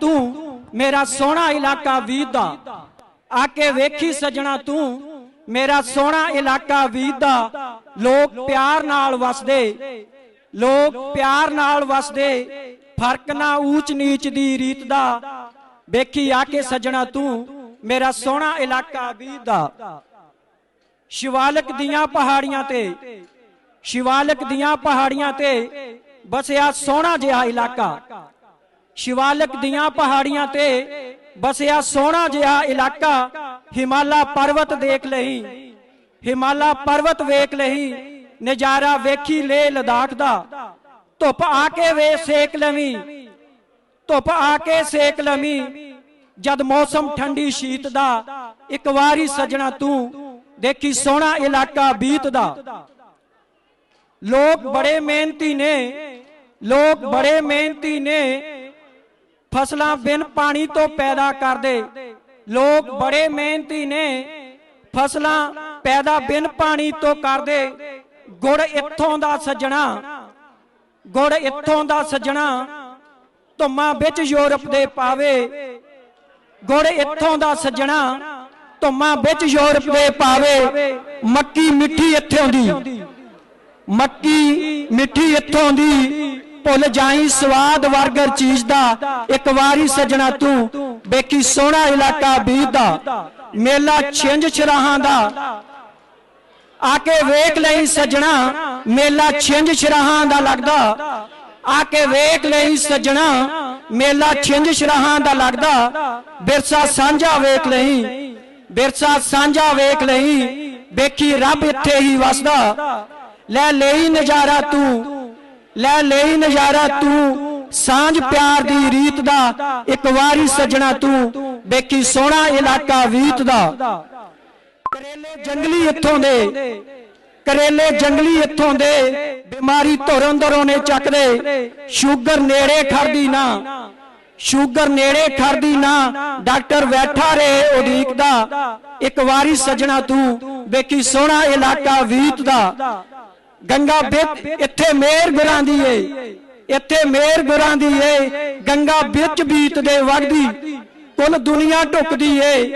ਤੂੰ ਮੇਰਾ ਸੋਹਣਾ ਇਲਾਕਾ ਵੀਰ ਦਾ। ਆ ਕੇ ਵੇਖੀ ਸਜਣਾ ਤੂੰ, ਮੇਰਾ ਸੋਹਣਾ ਇਲਾਕਾ ਵੀਦ ਦਾ। ਲੋਕ ਪਿਆਰ ਨਾਲ ਵਸਦੇ, ਲੋਕ ਪਿਆਰ ਨਾਲ ਵਸਦੇ, ਫ਼ਰਕ ਨਾ ਊਚ ਨੀਚ ਦੀ ਰੀਤ ਦਾ। ਵੇਖੀ ਆ ਕੇ ਸਜਣਾ ਤੂੰ, ਮੇਰਾ ਸੋਹਣਾ ਇਲਾਕਾ ਵੀਰ ਦਾ। ਸ਼ਿਵਾਲਕ ਦੀਆਂ ਪਹਾੜੀਆਂ ਤੇ, ਸ਼ਿਵਾਲਕ ਦੀਆਂ ਪਹਾੜੀਆਂ ਤੇ, ਬਸਿਆ ਸੋਹਣਾ ਜਿਹਾ ਇਲਾਕਾ। ਸ਼ਿਵਾਲਕ ਦੀਆਂ ਪਹਾੜੀਆਂ ਤੇ ਬਸਿਆ ਸੋਹਣਾ ਜਿਹਾ ਇਲਾਕਾ ਹਿਮਾਲਾ ਪਰਵਤ ਦੇਖ ਲਈ। ਹਿਮਾਲਾ ਪਰਵਤ ਵੇਖ ਲਈ, ਨਜ਼ਾਰਾ ਵੇਖੀ ਲੇ ਲਦਾਖ ਦਾ। ਧੁੱਪ ਆ ਕੇ ਵੇ ਸੇਕ ਲਵੀਂ, ਧੁੱਪ ਆ ਕੇ ਸੇਕ ਲਵੀਂ। ਜਦ ਮੌਸਮ ਠੰਡੀ ਸ਼ੀਤ ਦਾ, ਇੱਕ ਵਾਰੀ ਸਜਣਾ ਤੂੰ ਦੇਖੀ ਸੋਹਣਾ ਇਲਾਕਾ ਬੀਤ ਦਾ। ਲੋਕ ਬੜੇ ਮਿਹਨਤੀ ਨੇ, ਲੋਕ ਬੜੇ ਮਿਹਨਤੀ ਨੇ। ਫਸਲਾਂ ਬਿਨ ਪਾਣੀ ਤੋਂ ਪੈਦਾ ਕਰਦੇ। ਲੋਕ ਬੜੇ ਮਿਹਨਤੀ ਨੇ। ਫਸਲਾਂ ਪੈਦਾ ਬਿਨ ਪਾਣੀ ਤੋਂ ਕਰਦੇ। ਗੁੜ ਇੱਥੋਂ ਦਾ ਸੱਜਣਾ। ਗੁੜ ਇੱਥੋਂ ਦਾ ਸੱਜਣਾ। ਧੁੰਮਾਂ ਵਿੱਚ ਯੂਰਪ ਦੇ ਪਾਵੇ। ਗੁੜ ਇੱਥੋਂ ਦਾ ਸੱਜਣਾ। ਧੁੰਮਾਂ ਵਿੱਚ ਯੂਰਪ ਦੇ ਪਾਵੇ। ਮੱਕੀ ਮਿੱਠੀ ਇੱਥੋਂ ਦੀ ਮੱਕੀ ਮਿੱਠੀ ਇੱਥੋਂ ਦੀ ਭੁੱਲ ਜਾਈ, ਸਵਾਦ ਵਰਗਰ ਚੀਜ਼ ਦਾ ਇੱਕ ਵਾਰੀ ਸਜਣਾ ਤੂੰ, ਵੇਖੀ ਸੋਹਣਾ ਇਲਾਕਾ ਬੀਤ ਮੇਲਾ ਛਿੰਝ ਛਰਾਹਾਂ ਦਾ। ਆ ਕੇ ਵੇਖ ਲਈ ਸਜਣਾ, ਮੇਲਾ ਛਿੰਝ ਛਰਾਹਾਂ ਦਾ ਲੱਗਦਾ। ਆ ਕੇ ਵੇਖ ਲਈ ਸਜਣਾ, ਮੇਲਾ ਛਿੰਝ ਛਰਾਹਾਂ ਦਾ ਲੱਗਦਾ। ਬਿਰਸਾ ਸਾਂਝਾ ਵੇਖ ਲਈ ਬਿਰਸਾ ਸਾਂਝਾ ਵੇਖ ਲਈ, ਵੇਖੀ ਰੱਬ ਇੱਥੇ ਹੀ ਵਸਦਾ। ਲੈ ਲਈ ਨਜ਼ਾਰਾ ਤੂੰ ਲੈ ਲਈ ਨਜ਼ਾਰਾ ਤੂੰ, ਸਾਂਝ ਪਿਆਰ ਦੀ ਰੀਤ ਦਾ, ਇੱਕ ਵਾਰੀ ਸੱਜਣਾ ਤੂੰ ਵੇਖੀ ਸੋਹਣਾ ਇਲਾਕਾ ਵੀਤ ਦਾ। ਕਰੇਲੇ ਜੰਗਲੀ ਇੱਥੋਂ ਦੇ, ਕਰੇਲੇ ਜੰਗਲੀ ਇੱਥੋਂ ਦੇ, ਬਿਮਾਰੀ ਧੁਰ ਅੰਦਰੋਂ ਨੇ ਚੱਕਦੇ, ਸ਼ੂਗਰ ਨੇੜੇ ਖੜਦੀ ਨਾ, ਸ਼ੂਗਰ ਨੇੜੇ ਖੜਦੀ ਨਾ, ਡਾਕਟਰ ਬੈਠਾ ਰਹੇ ਉਡੀਕ ਦਾ ਇੱਕ ਵਾਰੀ ਸੱਜਣਾ ਤੂੰ ਵੇਖੀ ਸੋਹਣਾ ਇਲਾਕਾ ਵੀਤ ਦਾ। ਗੰਗਾ ਵਿੱਚ ਇੱਥੇ ਮੇਰ ਗੁਰਾਂ ਦੀ ਏ। ਇੱਥੇ ਮੇਰ ਗੁਰਾਂ ਦੀ ਏ। ਗੰਗਾ ਵਿੱਚ ਬੀਤ ਦੇ ਵਗਦੀ। ਕੁੱਲ ਦੁਨੀਆ ਢੁਕਦੀ ਏ।